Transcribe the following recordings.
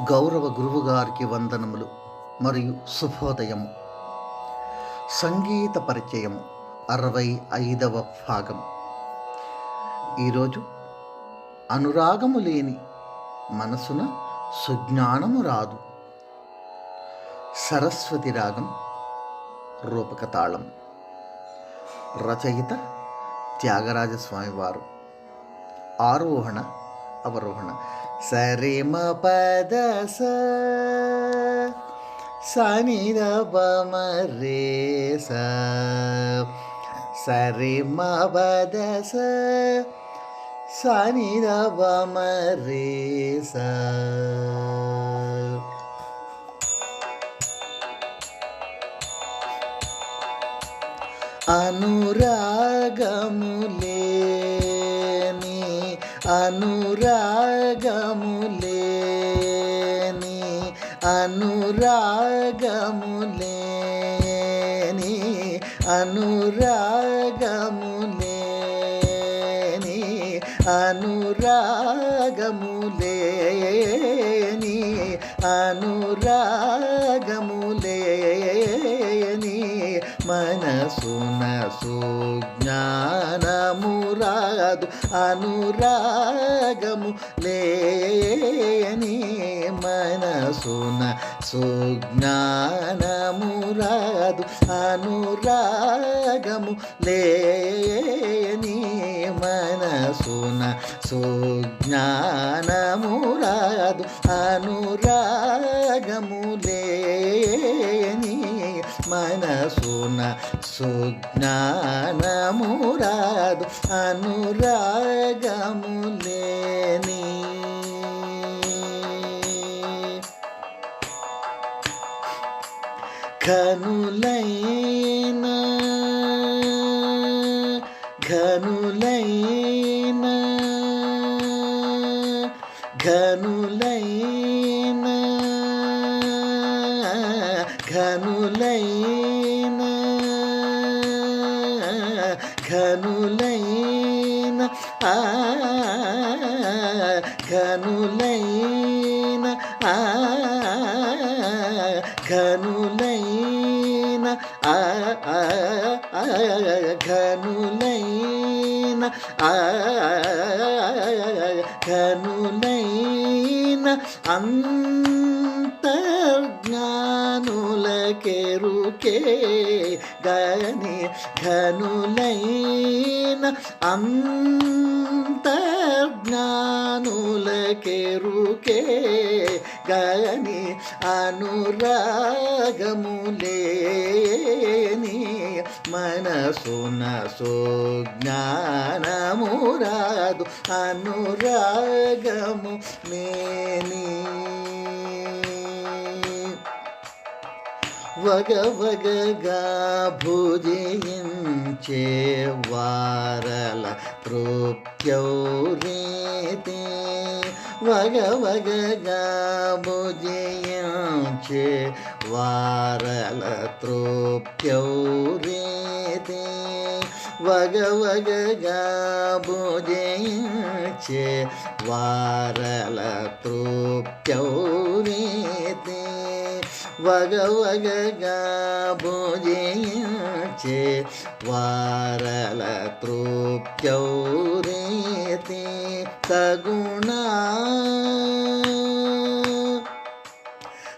గౌరవ గురువుగారికి వందనములు మరియు శుభోదయము. సంగీత పరిచయము అరవై ఐదవ భాగం. ఈరోజు అనురాగము లేని మనసున సుజ్ఞానము రాదు. సరస్వతి రాగం రూపకతాళం. రచయిత త్యాగరాజస్వామి వారు ఆరోహణ అవరోహణ. సరిమ పద స సని ద రే సరిమ పద స సని ద రే స అనురాగములేని అనురాగములేని అనురాగములేని అనురాగములేని అనురాగములేని అనురాగములేని మనసున కాదు అనురాగము లేని మనసున సుజ్ఞానము రాదు అనురాగము లేని మనసున సుజ్ఞానము రాదు అనురాగము లేని మనసున సుజ్ఞానము రాదు లేని ఘనులైన ఘనులైన ఘనులైన ఘనులైన ఘనులైన. ఘనులైన ఆ ఘనులైన ఆ ఘనులైన ఆ ఘనులైన అంతర్జ్ఞానులకెరుకే గని ఘనులైన అంతర్జ్ఞానులకెరుకే గని అనురాగములేని మనసున సుజ్ఞానమురాదు అనురాగము నేని వగ వగగా భుజించే వారల తృప్త్యౌరీతి వగ వగగా వారల తృప్త్యౌరీతి వగ వగగా వారల తృప్త్యౌరీతి వగ వగగా వారల తృప్తి సగుణ.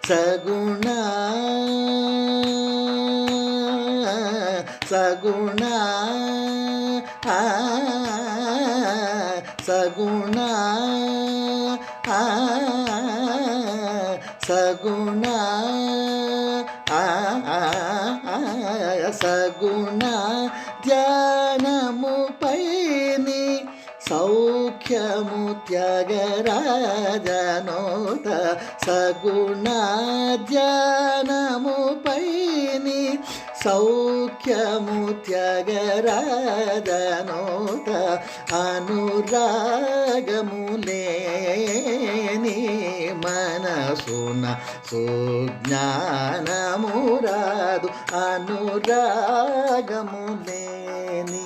సగుణ. సగుణ. సగుణ. సగుణ. సగుణ ధ్యానముపైని సౌఖ్యము త్యాగరాజనోత సగుణ ధ్యానముపైని సౌఖ్యము త్యాగరాధనోత అనురాగము లేని మనసున సుజ్ఞానమురాదు అనురాగములేని